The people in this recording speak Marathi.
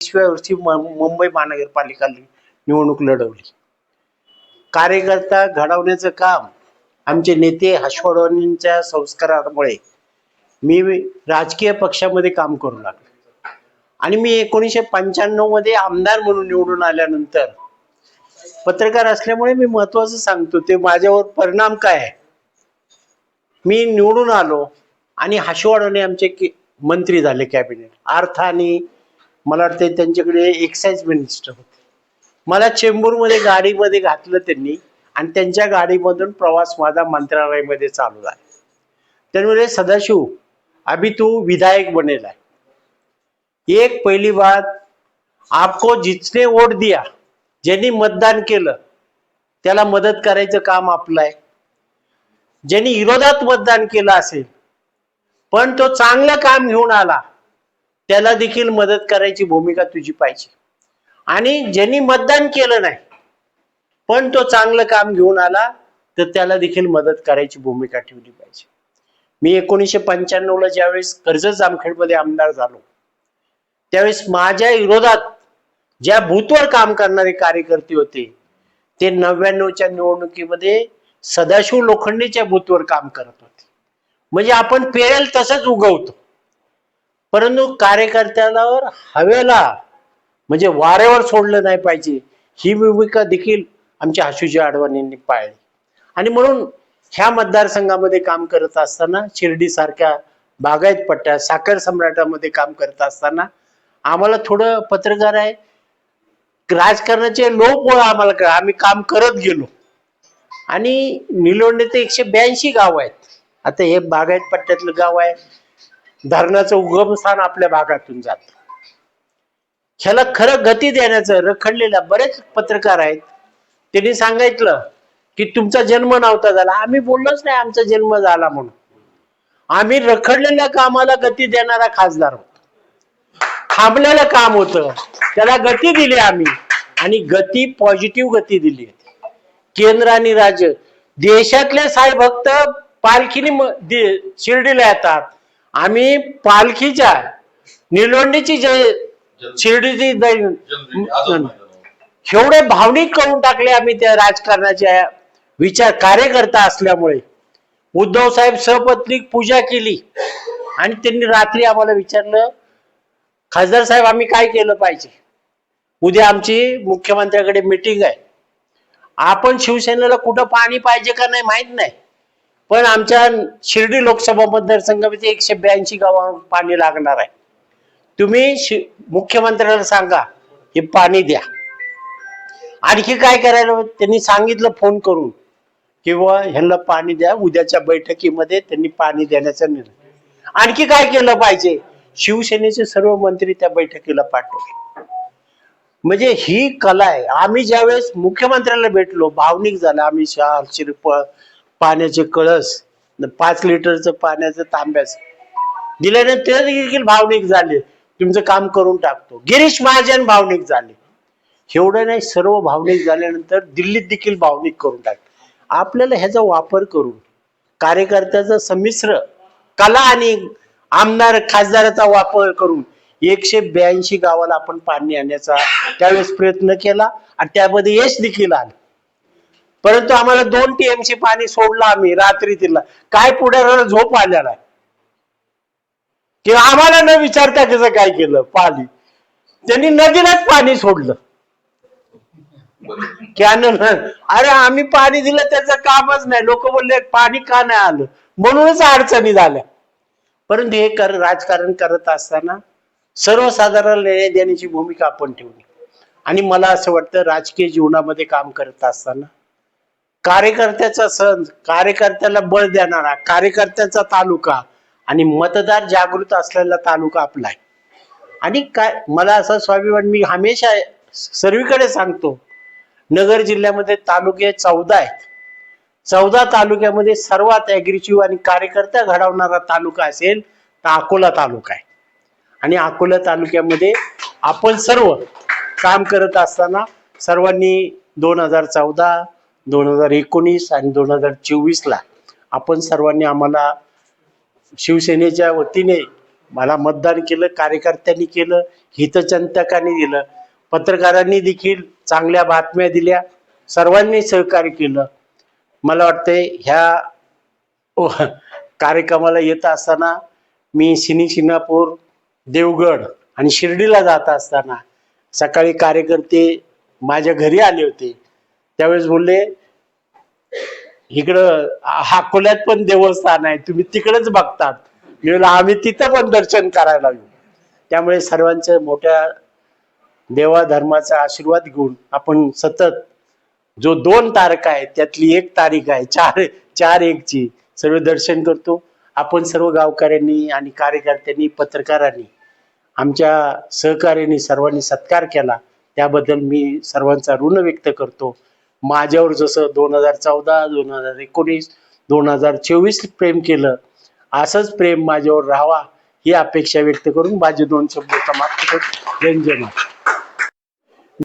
विसव्या वर्षी मुंबई महानगरपालिका निवडणूक लढवली. कार्यकर्ता घडवण्याचं काम आमचे नेते हर्षवर्धनांच्या संस्कारामुळे मी राजकीय पक्षामध्ये काम करू लागलो. आणि मी एकोणीसशे पंच्याण्णवमध्ये आमदार म्हणून निवडून आल्यानंतर पत्रकार असल्यामुळे मी महत्वाचं सांगतो ते माझ्यावर परिणाम काय आहे? मी निवडून आलो आणि हर्षवर्धने आमचे मंत्री झाले कॅबिनेट. अर्थ आणि मला वाटतं त्यांच्याकडे एक्साईज मिनिस्टर होते. मला चेंबूरमध्ये गाडीमध्ये घातलं त्यांनी आणि त्यांच्या गाडीमधून प्रवास माझा मंत्रालयामध्ये चालू झाला. त्यामुळे सदाशिव अभी तू विधायक बनेल आहे एक पहिली बात आपको जिसने वोट दिया ज्यांनी मतदान केलं त्याला मदत करायचं काम आपलं आहे. ज्यांनी विरोधात मतदान केलं असेल पण तो चांगलं काम घेऊन आला त्याला देखील मदत करायची भूमिका तुझी पाहिजे. आणि ज्यांनी मतदान केलं नाही पण तो चांगलं काम घेऊन आला तर त्याला देखील मदत करायची भूमिका ठेवली पाहिजे. मी एकोणीसशे पंच्याण्णवला ज्यावेळेस कर्जत जामखेडमध्ये आमदार झालो त्यावेळेस माझ्या विरोधात ज्या भूतवर काम करणारे कार्यकर्ते होते ते नव्याण्णवच्या निवडणुकीमध्ये सदाशिव लोखंडेच्या बूथवर काम करत होते. म्हणजे आपण पेरेल तसंच उगवतो. परंतु कार्यकर्त्यावर हवेला म्हणजे वाऱ्यावर सोडलं नाही पाहिजे. ही भूमिका देखील आमच्या आशुजी अडवाणींनी पाळली. आणि म्हणून ह्या मतदारसंघामध्ये काम करत असताना शिर्डी सारख्या बागायत पट्ट्या साखर सम्राटामध्ये काम करत असताना आम्हाला थोडं पत्रकार आहे. राजकारणाचे लोक आम्हाला कळ आम्ही काम करत गेलो. आणि निलोंडे ते एकशे ब्याऐंशी गाव आहेत. आता हे बागायत पट्ट्यातलं गाव आहे. धरणाचं उगमस्थान आपल्या भागातून जात. ह्याला खरं गती देण्याचं रखडलेल्या बरेच पत्रकार आहेत. त्यांनी सांगितलं की तुमचा जन्म नव्हता झाला. आम्ही बोललोच नाही आमचा जन्म झाला म्हणून. आम्ही रखडलेल्या कामाला गती देणारा खासदार होतो. थांबलेलं काम होतं. त्याला गती दिली आम्ही. आणि गती पॉझिटिव्ह गती दिली. केंद्र आणि राज्य देशातले साई भक्त पालखीने शिर्डीला येतात. आम्ही पालखीच्या निलोंडीची जे शिर्डीची एवढे भावनिक करून टाकले आम्ही त्या राजकारणाच्या विचार कार्यकर्ता असल्यामुळे. उद्धव साहेब सपत्नीक पूजा केली आणि त्यांनी रात्री आम्हाला विचारलं खासदार साहेब आम्ही काय केलं पाहिजे? उद्या आमची मुख्यमंत्र्याकडे मिटिंग आहे. आपण शिवसेनेला कुठं पाणी पाहिजे का नाही माहीत नाही. पण आमच्या शिर्डी लोकसभा मतदारसंघामध्ये एकशे ब्याऐंशी गावांवर पाणी लागणार आहे. तुम्ही शि- मुख्यमंत्र्याला सांगा हे पाणी द्या. आणखी काय करायला त्यांनी सांगितलं फोन करून किंवा ह्यांना पाणी द्या उद्याच्या बैठकीमध्ये त्यांनी पाणी देण्याचा निर्णय. आणखी काय केलं पाहिजे? शिवसेनेचे सर्व मंत्री त्या बैठकीला पाठवले. म्हणजे ही कला आहे. आम्ही ज्यावेळेस मुख्यमंत्र्याला भेटलो भावनिक झालं. आम्ही शाल शिरपळ पाण्याचे कळस न पाच लिटरचं पाण्याचं तांब्याचं. दिल्यानंतर ते देखील भावनिक झाले. तुमचं काम करून टाकतो. गिरीश महाजन भावनिक झाले. एवढं नाही सर्व भावनिक झाल्यानंतर दिल्लीत देखील भावनिक करून टाक आपल्याला ह्याचा वापर करून कार्यकर्त्याचा संमिश्र कला आणि आमदार खासदाराचा वापर करून एकशे ब्याऐंशी गावाला आपण पाणी आणण्याचा त्यावेळेस प्रयत्न केला आणि त्यामध्ये यश देखील आलं. परंतु आम्हाला दोन टीएमसी पाणी सोडलं आम्ही रात्री तिला काय पुढे झोप आल्याला आहे आम्हाला न विचारता त्याचं काय केलं? पाणी. त्यांनी नदीलाच पाणी सोडलं. कॅनल अरे आम्ही पाणी दिलं त्याचं कामच नाही. लोक बोलले पाणी का नाही आलं? म्हणूनच अडचणी झाल्या. परंतु हे कर राजकारण करत असताना सर्वसाधारण लेण्या देण्याची भूमिका आपण ठेवली. आणि मला असं वाटतं राजकीय जीवनामध्ये काम करत असताना कार्यकर्त्याचा सण कार्यकर्त्याला बळ देणारा कार्यकर्त्याचा तालुका आणि मतदार जागृत असलेला तालुका आपला आहे. आणि काय मला असं स्वाभिमान मी हमेशा सर्वीकडे सांगतो नगर जिल्ह्यामध्ये तालुके चौदा आहेत. चौदा तालुक्यामध्ये सर्वात ॲग्रेसिव्ह आणि कार्यकर्ता घडवणारा तालुका असेल तर अकोला तालुका आहे. आणि अकोला तालुक्यामध्ये आपण सर्व काम करत असताना सर्वांनी दोन हजार चौदा दोन हजार एकोणीस आणि दोन हजार चोवीसला आपण सर्वांनी आम्हाला शिवसेनेच्या वतीने मला मतदान केलं कार्यकर्त्यांनी केलं हितचिंतकांनी दिलं. पत्रकारांनी देखील चांगल्या बातम्या दिल्या. सर्वांनी सहकार्य केलं. मला वाटते ह्या कार्यक्रमाला येत असताना मी सिनी शिंगणापूर देवगड आणि शिर्डीला जात असताना सकाळी कार्यकर्ते माझ्या घरी आले होते. त्यावेळेस बोलले इकडं अकोल्यात पण देवस्थान आहे तुम्ही तिकडेच बघतात. मी आम्ही तिथं पण दर्शन करायला येऊ. त्यामुळे सर्वांचं मोठ्या देवा धर्माचा आशीर्वाद घेऊन आपण सतत जो दोन तारख आहेत त्यातली एक तारीख आहे चार चार एकची सर्व दर्शन करतो. आपण सर्व गावकऱ्यांनी आणि कार्यकर्त्यांनी पत्रकारांनी आमच्या सहकार्याने सर्वांनी सत्कार केला. त्याबद्दल मी सर्वांचा ऋण व्यक्त करतो. माझ्यावर जसं दोन हजार चौदा दोन हजार एकोणीस दोन हजार चोवीस प्रेम केलं असंच प्रेम माझ्यावर राहावा ही अपेक्षा व्यक्त करून माझे दोन शब्द समाप्त करतो जय जय महाराज.